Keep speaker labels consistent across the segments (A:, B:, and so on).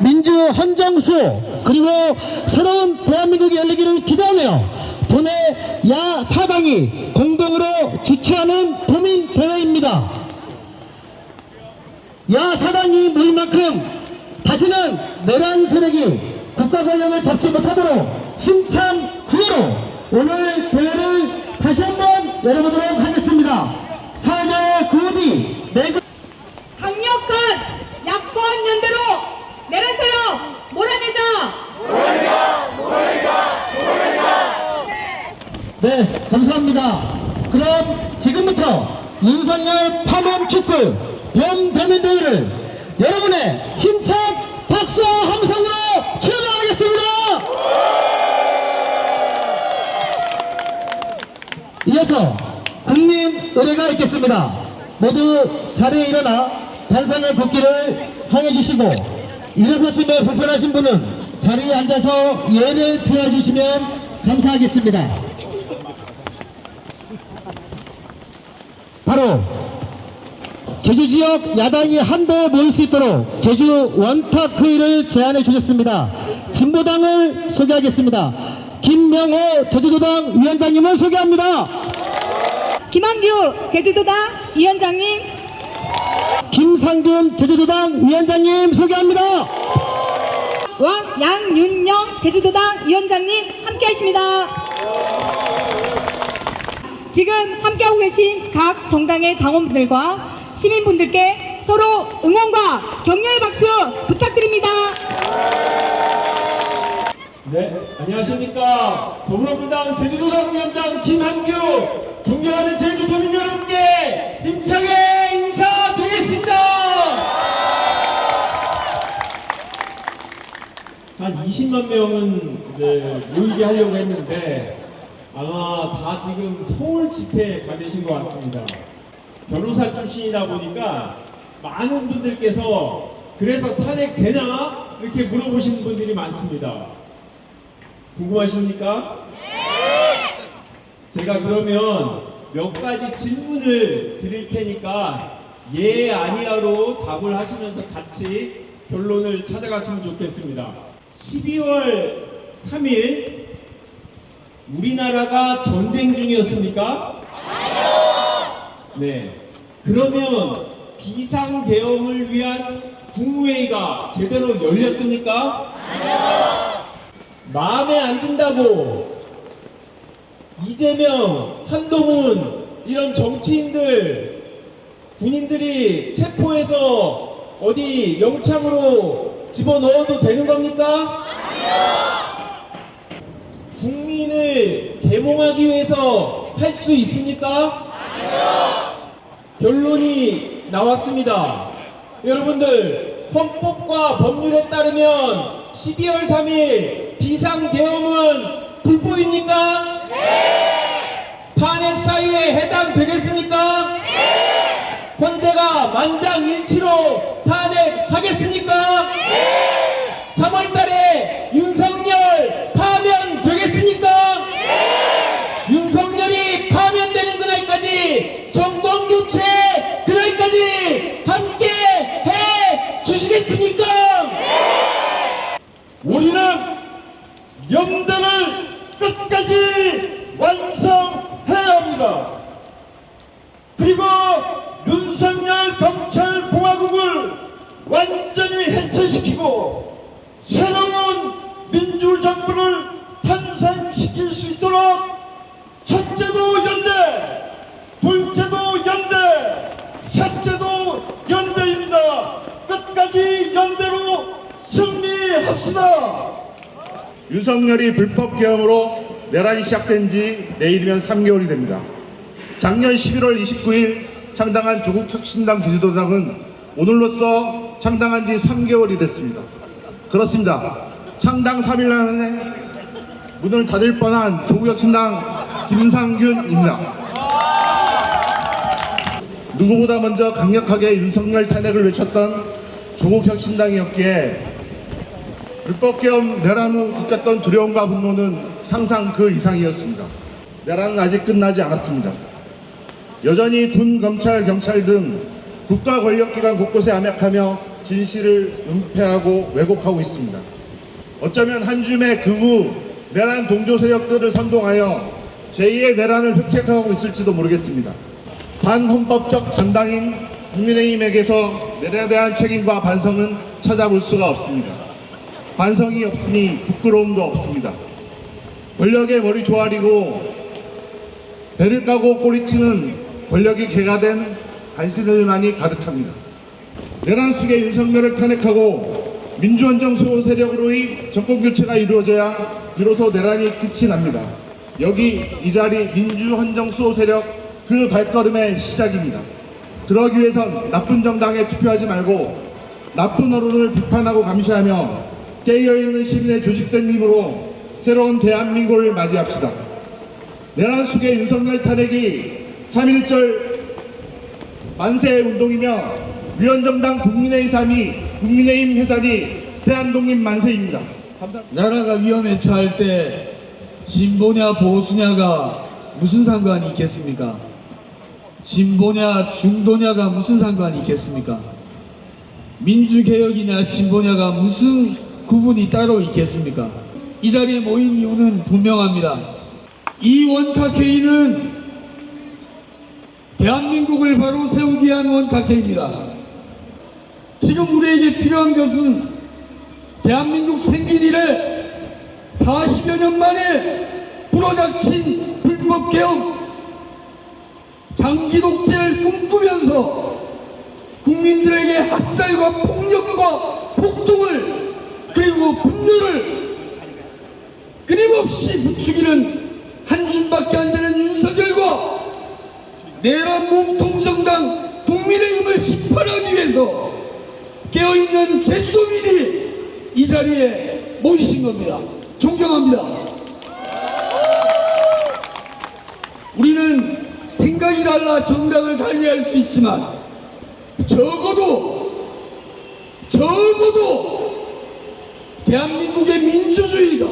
A: 민주 헌정수 그리고 새로운 대한민국이 열리기를 기대하며 도내 야 사당이 공동으로 주최하는 도민 대회입니다. 야 사당이 모인 만큼 다시는 내란 세력이 국가 권력을 잡지 못하도록 힘찬 구호로 오늘 대회를 다시 한번 열어보도록 하겠습니다. 사회 구호비 내국
B: 강력한 야권 연대로 내란 세력 몰아내자.
A: 네, 감사합니다. 그럼 지금부터 윤석열 파면 축구 봄 대민대회를 여러분의 힘찬 박수와 함성으로 출발하겠습니다. 이어서 국민 의례가 있겠습니다. 모두 자리에 일어나 단상의 국기를 향해 주시고 일어서시며 불편하신 분은 자리에 앉아서 예를 표해 주시면 감사하겠습니다. 바로 제주 지역 야당이 한데 모일 수 있도록 제주 원탁회의를 제안해 주셨습니다. 진보당을 소개하겠습니다. 김명호 제주도당 위원장님을 소개합니다.
B: 김한규 제주도당 위원장님,
A: 김상균 제주도당 위원장님 소개합니다.
B: 왕 양윤영 제주도당 위원장님 함께하십니다. 지금 함께하고 계신 각 정당의 당원분들과 시민분들께 서로 응원과 격려의 박수 부탁드립니다.
C: 네, 안녕하십니까. 더불어민주당 제주도당 위원장 김한규, 존경하는 제주도민 여러분께 힘차게 인사드리겠습니다. 한 20만 명은 이제 모이게 하려고 했는데 아마 다 지금 서울 집회에 가 계신 것 같습니다. 변호사 출신이다 보니까 많은 분들께서 그래서 탄핵 되나? 이렇게 물어보시는 분들이 많습니다. 궁금하십니까? 제가 그러면 몇 가지 질문을 드릴 테니까 예, 아니야로 답을 하시면서 같이 결론을 찾아갔으면 좋겠습니다. 12월 3일 우리나라가 전쟁 중이었습니까? 네. 그러면 비상계엄을 위한 국무회의가 제대로 열렸습니까? 마음에 안 든다고 이재명, 한동훈 이런 정치인들 군인들이 체포해서 어디 영창으로 집어넣어도 되는 겁니까? 국민을 계몽하기 위해서 할 수 있습니까? 결론이 나왔습니다. 여러분들 헌법과 법률에 따르면 12월 3일 비상계엄은 불법입니까? 탄핵 사유에 해당되겠습니까? 헌재가 만장일치로 탄핵하겠습니까? 3월달에 윤석열 파면 되겠습니까? 윤석열이 파면되는 그날까지 정권 교체 그날까지 함께 해 주시겠습니까? 우리는 연대를 끝까지 완성해야 합니다. 그리고 윤석열 경찰공화국을 완전히 해체시키고 새로운 민주정부를 탄생시킬 수 있도록 첫째도 연대, 둘째도 연대, 셋째도 연대입니다. 끝까지 연대로 승리합시다.
D: 윤석열이 불법 계엄으로 내란이 시작된 지 내일이면 3개월이 됩니다. 작년 11월 29일 창당한 조국혁신당 제주도당은 오늘로써 창당한 지 3개월이 됐습니다. 그렇습니다. 창당 3일 만에 문을 닫을 뻔한 조국혁 신당 김상균입니다. 누구보다 먼저 강력하게 윤석열 탄핵을 외쳤던 조국혁 신당이었기에 불법계엄 내란 후 느꼈던 두려움과 분노는 상상 그 이상이었습니다. 내란은 아직 끝나지 않았습니다. 여전히 군, 검찰, 경찰 등 국가 권력기관 곳곳에 암약하며 진실을 은폐하고 왜곡하고 있습니다. 어쩌면 한 줌의 극우 내란 동조 세력들을 선동하여 제2의 내란을 획책하고 있을지도 모르겠습니다. 반헌법적 전당인 국민의힘에게서 내란에 대한 책임과 반성은 찾아볼 수가 없습니다. 반성이 없으니 부끄러움도 없습니다. 권력의 머리 조아리고 배를 까고 꼬리치는 권력이 개가 된 간신들만이 가득합니다. 내란 속에 윤석열을 탄핵하고 민주헌정 수호 세력으로의 정권 교체가 이루어져야 비로소 내란이 끝이 납니다. 여기 이 자리 민주헌정 수호 세력 그 발걸음의 시작입니다. 그러기 위해선 나쁜 정당에 투표하지 말고 나쁜 언론을 비판하고 감시하며 깨어있는 시민의 조직된 힘으로 새로운 대한민국을 맞이합시다. 내란 속의 윤석열 탄핵이 3.1절 만세 운동이며 위원정당 국민의 삶이 국민의힘 해산이 대한독립 만세입니다. 감사합니다.
E: 나라가 위험에 처할 때 진보냐 보수냐가 무슨 상관이 있겠습니까? 진보냐 중도냐가 무슨 상관이 있겠습니까? 민주개혁이냐 진보냐가 무슨 구분이 따로 있겠습니까? 이 자리에 모인 이유는 분명합니다. 이 원탁회의는 대한민국을 바로 세우기 위한 원탁회의입니다. 지금 우리에게 필요한 것은 대한민국 생긴 이래 40여 년 만에 불어닥친 불법 개혁 장기 독재를 꿈꾸면서 국민들에게 학살과 폭력과 폭동을 그리고 분열을 끊임없이 부추기는 한 줌밖에 안 되는 윤석열과 내란 몸통 정당 국민의힘을 심판하기 위해서 깨어 있는 제주도민이 이 자리에 모이신 겁니다. 존경합니다. 우리는 생각이 달라 정당을 달리할 수 있지만 적어도 적어도 대한민국의 민주주의가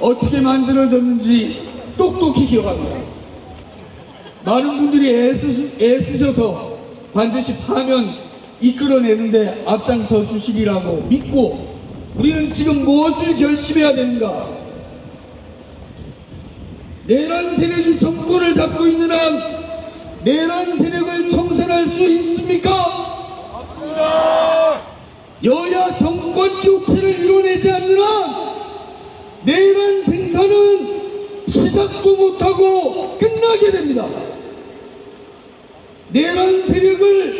E: 어떻게 만들어졌는지 똑똑히 기억합니다. 많은 분들이 애쓰, 애쓰셔서 반드시 파면 이끌어내는데 앞장서 주시리라고 믿고 우리는 지금 무엇을 결심해야 되는가? 내란 세력이 정권을 잡고 있는 한 내란 세력을 청산할 수 있습니까? 여야 정권 교체를 이뤄내지 않는 한 내란 생산은 시작도 못하고 끝나게 됩니다. 내란 세력을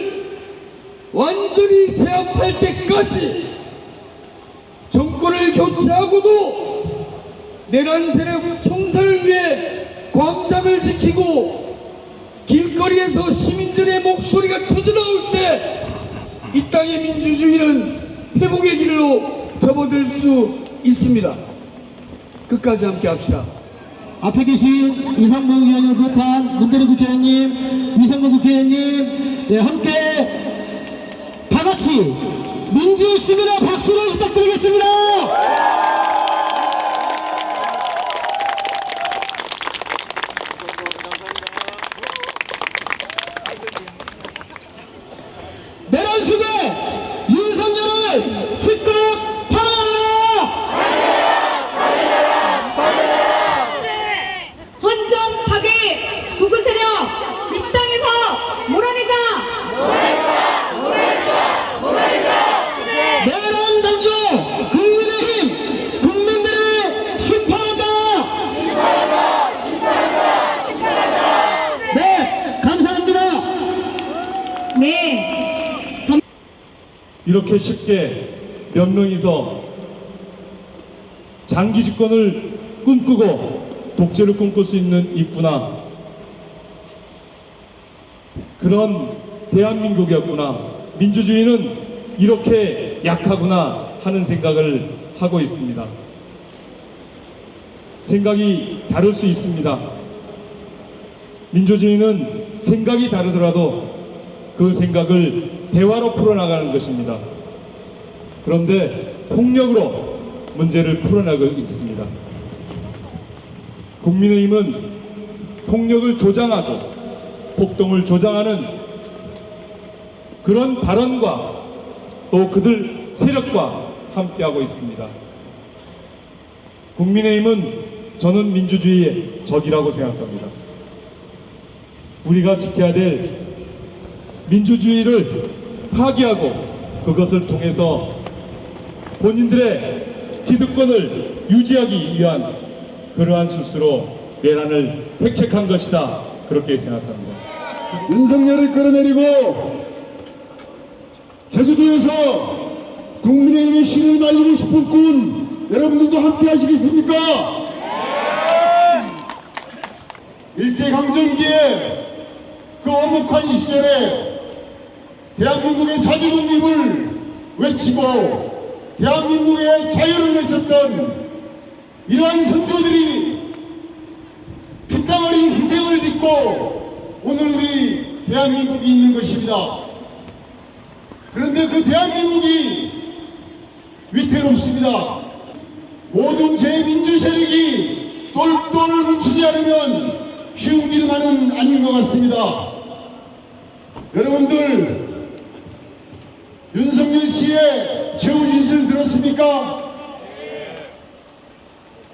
E: 완전히 제압할 때까지 정권을 교체하고도 내란 세력 청산을 위해 광장을 지키고 길거리에서 시민들의 목소리가 터져나올 때 이 땅의 민주주의는 회복의 길로 접어들 수 있습니다. 끝까지 함께 합시다.
A: 앞에 계신 이상봉 의원을 비롯한 문대리 국회의원님, 이상봉 국회의원님, 네, 함께 다 같이 민주 시민의 박수를 부탁드리겠습니다. 내란 속에 윤석열을 집권하라!
B: 헌정 파괴 구구 세력 이 땅에서 몰아내자.
A: 내란 당조 국민의힘 국민들이 심판한다. 네, 감사합니다.
B: 네. 전
C: 이렇게 쉽게 몇 명이서 장기 집권을 꿈꾸고 독재를 꿈꿀 수 있는 있구나. 그런 대한민국이었구나. 민주주의는 이렇게 약하구나 하는 생각을 하고 있습니다. 생각이 다를 수 있습니다. 민주주의는 생각이 다르더라도 그 생각을 대화로 풀어나가는 것입니다. 그런데 폭력으로 문제를 풀어나가고 있습니다. 국민의힘은 폭력을 조장하고
F: 폭동을 조장하는 그런 발언과 또 그들 세력과 함께하고 있습니다. 국민의힘은 저는 민주주의의 적이라고 생각합니다. 우리가 지켜야 될 민주주의를 파기하고 그것을 통해서 본인들의 기득권을 유지하기 위한 그러한 수수로 내란을 획책한 것이다 그렇게 생각합니다.
G: 윤석열을 끌어내리고 제주도에서 국민의힘의 신을 날리고 싶은 꾼 여러분들도 함께 하시겠습니까? 일제강점기에 그 어묵한 시절에 대한민국의 사주 독립을 외치고 대한민국의 자유를 외쳤던 이러한 선조들이 피땀 흘린 희생을 딛고 오늘 우리 대한민국이 있는 것입니다. 그런데 그 대한민국이 위태롭습니다. 모든 제민주 세력이 똘똘 뭉치지 않으면 쉬운 일만은 아닌 것 같습니다. 여러분들 윤석열 씨의 죄우짓을 들었습니까?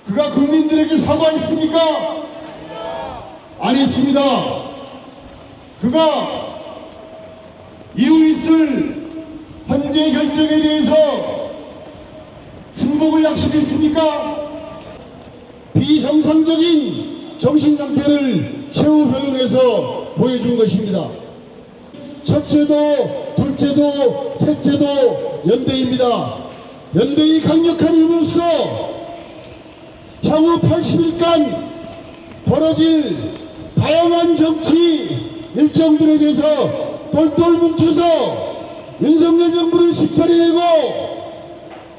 G: 그가 국민들에게 사과했습니까? 안 했습니다. 그가 이후 있을 헌재 결정에 대해서 승복을 약속했습니까? 비정상적인 정신 상태를 최후 변론에서 보여준 것입니다. 첫째도, 둘째도, 셋째도 연대입니다. 연대의 강력한 힘으로써 향후 80일간 벌어질 다양한 정치 일정들에 대해서 똘똘 뭉쳐서 윤석열 정부를 실패해내고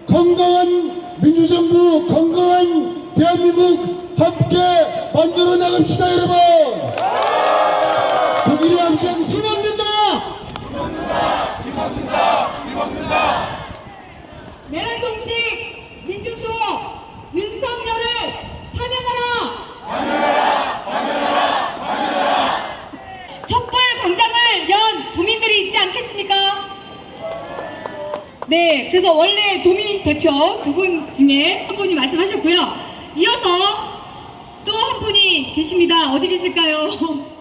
G: 건강한 민주정부, 건강한 대한민국 함께 만들어 나갑시다, 여러분! 독일이 함께 힘없는다
B: 내란 동식 민주수호 윤석열을 파면하라! 촛불 광장을 연 도민들이 있지 않겠습니까? 네, 그래서 원래 도민 대표 두 분 중에 한 분이 말씀하셨고요. 이어서 또 한 분이 계십니다. 어디 계실까요?